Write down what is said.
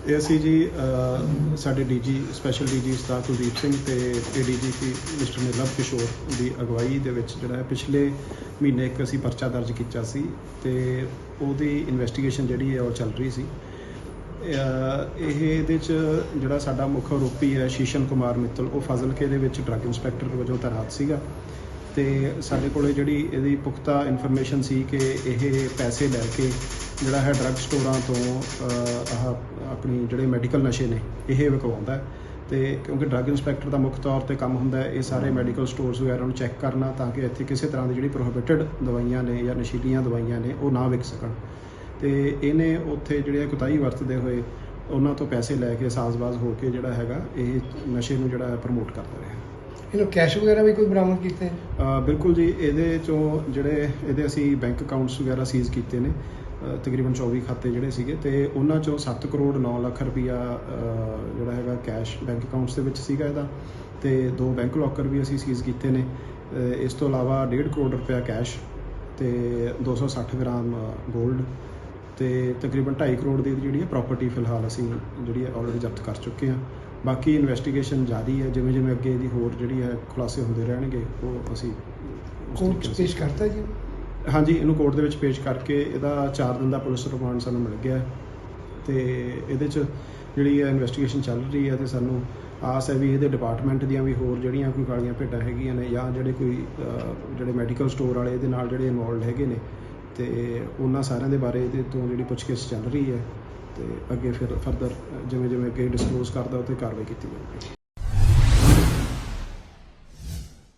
ਇਹ ਅਸੀਂ ਜੀ ਅ, ਸਾਡੇ DG special DG Sardar Kuldeep Singh ਤੇ ਏਡੀਜੀਪੀ ਮਿਸਟਰ ਨਿਰਲਭ ਕਿਸ਼ੋਰ ਦੀ ਅਗਵਾਈ ਦੇ ਵਿੱਚ ਜਿਹੜਾ ਹੈ ਪਿਛਲੇ ਮਹੀਨੇ ਇੱਕ ਅਸੀਂ ਪਰਚਾ ਦਰਜ ਕੀਤਾ ਸੀ ਤੇ ਉਹਦੀ ਇਨਵੈਸਟੀਗੇਸ਼ਨ ਜਿਹੜੀ ਹੈ ਉਹ ਚੱਲ ਰਹੀ ਸੀ। ਇਹ ਇਹਦੇ ਚ ਜਿਹੜਾ ਸਾਡਾ ਮੁੱਖ ਆਰੋਪੀ ਹੈ ਸ਼ੀਸ਼ਨ ਕੁਮਾਰ ਮਿੱਤਲ ਉਹ ਫਾਜ਼ਿਲਕੇ ਦੇ ਵਿੱਚ ਡਰੱਗ ਇੰਸਪੈਕਟਰ ਵਜੋਂ ਤੈਨਾਤ ਸੀਗਾ ਤੇ ਸਾਡੇ ਕੋਲੇ ਜਿਹੜੀ ਇਹਦੀ ਪੁਖਤਾ ਇਨਫੋਰਮੇਸ਼ਨ ਸੀ ਕਿ ਇਹ ਪੈਸੇ ਲੈ ਕੇ ਜਿਹੜਾ ਹੈ ਡਰੱਗ ਸਟੋਰਾਂ ਤੋਂ ਆਹ ਆਪਣੀ ਜਿਹੜੇ ਮੈਡੀਕਲ ਨਸ਼ੇ ਨੇ ਇਹ ਵਿਕਵਾਉਂਦਾ ਹੈ। ਤੇ ਕਿਉਂਕਿ ਡਰੱਗ ਇੰਸਪੈਕਟਰ ਦਾ ਮੁੱਖ ਤੌਰ ਤੇ ਕੰਮ ਹੁੰਦਾ ਹੈ ਇਹ ਸਾਰੇ ਮੈਡੀਕਲ ਸਟੋਰਸ ਵਗੈਰਾ ਨੂੰ ਚੈੱਕ ਕਰਨਾ ਤਾਂ ਕਿ ਇੱਥੇ ਕਿਸੇ ਤਰ੍ਹਾਂ ਦੀ ਜਿਹੜੀ ਪ੍ਰੋਹਿਬਿਟਡ ਦਵਾਈਆਂ ਨੇ ਜਾਂ ਨਸ਼ੀਲੀਆਂ ਦਵਾਈਆਂ ਨੇ ਉਹ ਨਾ ਵਿਕ ਸਕਣ। ਤੇ ਇਹਨੇ ਉੱਥੇ ਜਿਹੜੇ ਕੁਤਾਈ ਵਰਤਦੇ ਹੋਏ ਉਹਨਾਂ ਤੋਂ ਪੈਸੇ ਲੈ ਕੇ ਸਾਜ਼ਬਾਜ਼ ਹੋ ਕੇ ਜਿਹੜਾ ਹੈਗਾ ਇਹ ਨਸ਼ੇ ਨੂੰ ਜਿਹੜਾ ਪ੍ਰਮੋਟ ਕਰਦਾ ਰਿਹਾ। ਇਹਨੂੰ ਕੈਸ਼ ਵਗੈਰਾ ਵੀ ਕੋਈ ਬਰਾਮਦ ਕੀਤੇ ਬਿਲਕੁਲ ਜੀ, ਇਹਦੇ ਚੋਂ ਜਿਹੜੇ ਇਹਦੇ ਅਸੀਂ ਬੈਂਕ ਅਕਾਊਂਟਸ ਵਗੈਰਾ ਸੀਜ਼ ਕੀਤੇ ਨੇ ਤਕਰੀਬਨ 24 ਖਾਤੇ ਜਿਹੜੇ ਸੀਗੇ ਤੇ ਉਹਨਾਂ ਚੋਂ 7 ਕਰੋੜ 9 ਲੱਖ ਰੁਪਈਆ ਜਿਹੜਾ ਹੈਗਾ ਕੈਸ਼ ਬੈਂਕ ਅਕਾਊਂਟਸ ਦੇ ਵਿੱਚ ਸੀਗਾ ਇਹਦਾ ਤੇ ਦੋ ਬੈਂਕ ਲੋਕਰ ਵੀ ਅਸੀਂ ਸੀਜ਼ ਕੀਤੇ ਨੇ। ਇਸ ਤੋਂ ਇਲਾਵਾ 1.5 ਕਰੋੜ ਰੁਪਇਆ ਕੈਸ਼ ਤੇ 260 ਗ੍ਰਾਮ 골ਡ ਤੇ ਤਕਰੀਬਨ 2.5 ਕਰੋੜ ਦੀ ਜਿਹੜੀ ਹੈ ਪ੍ਰਾਪਰਟੀ ਫਿਲਹਾਲ ਅਸੀਂ ਜਿਹੜੀ ਹੈ ਆਲਰੇਡੀ ਜ਼ਬਤ ਕਰ ਚੁੱਕੇ ਹਾਂ। ਬਾਕੀ ਇਨਵੈਸਟੀਗੇਸ਼ਨ ਜਾਰੀ ਹੈ ਜਿਵੇਂ ਜਿਵੇਂ ਅੱਗੇ ਇਹਦੀ ਹੋਰ ਜਿਹੜੀ ਹੈ ਖੁਲਾਸੇ ਹੁੰਦੇ ਰਹਿਣਗੇ ਉਹ ਅਸੀਂ ਕੋਰਟ ਪੇਸ਼ ਕਰਤਾ ਜੀ? ਹਾਂਜੀ ਇਹਨੂੰ ਕੋਰਟ ਦੇ ਵਿੱਚ ਪੇਸ਼ ਕਰਕੇ ਇਹਦਾ 4 ਦਿਨ ਦਾ ਪੁਲਿਸ ਰਿਮਾਂਡ ਸਾਨੂੰ ਮਿਲ ਗਿਆ ਤੇ ਇਹਦੇ ਚ ਜਿਹੜੀ ਹੈ ਇਨਵੈਸਟੀਗੇਸ਼ਨ ਚੱਲ ਰਹੀ ਹੈ ਤੇ ਸਾਨੂੰ ਆਸ ਹੈ ਵੀ ਇਹਦੇ ਡਿਪਾਰਟਮੈਂਟ ਦੀਆਂ ਵੀ ਹੋਰ ਜਿਹੜੀਆਂ ਕੋਈ ਕਾਲੀਆਂ ਭੇਟਾਂ ਹੈਗੀਆਂ ਨੇ ਜਾਂ ਜਿਹੜੇ ਕੋਈ ਜਿਹੜੇ ਮੈਡੀਕਲ ਸਟੋਰ ਵਾਲੇ ਇਹਦੇ ਨਾਲ ਜਿਹੜੇ ਇਨਵੋਲਡ ਹੈਗੇ ਨੇ ਤੇ ਉਹਨਾਂ ਸਾਰਿਆਂ ਦੇ ਬਾਰੇ ਇਹਦੇ ਤੋਂ ਜਿਹੜੀ ਪੁੱਛਗਿੱਛ ਚੱਲ ਰਹੀ ਹੈ। ਅਤੇ ਅੱਗੇ ਫਿਰ ਫਰਦਰ ਜਿਵੇਂ ਜਿਵੇਂ ਅੱਗੇ ਡਿਸਕਲੋਜ਼ ਕਰਦਾ ਉਹ ਤੇ ਕਾਰਵਾਈ ਕੀਤੀ ਜਾਵੇਗੀ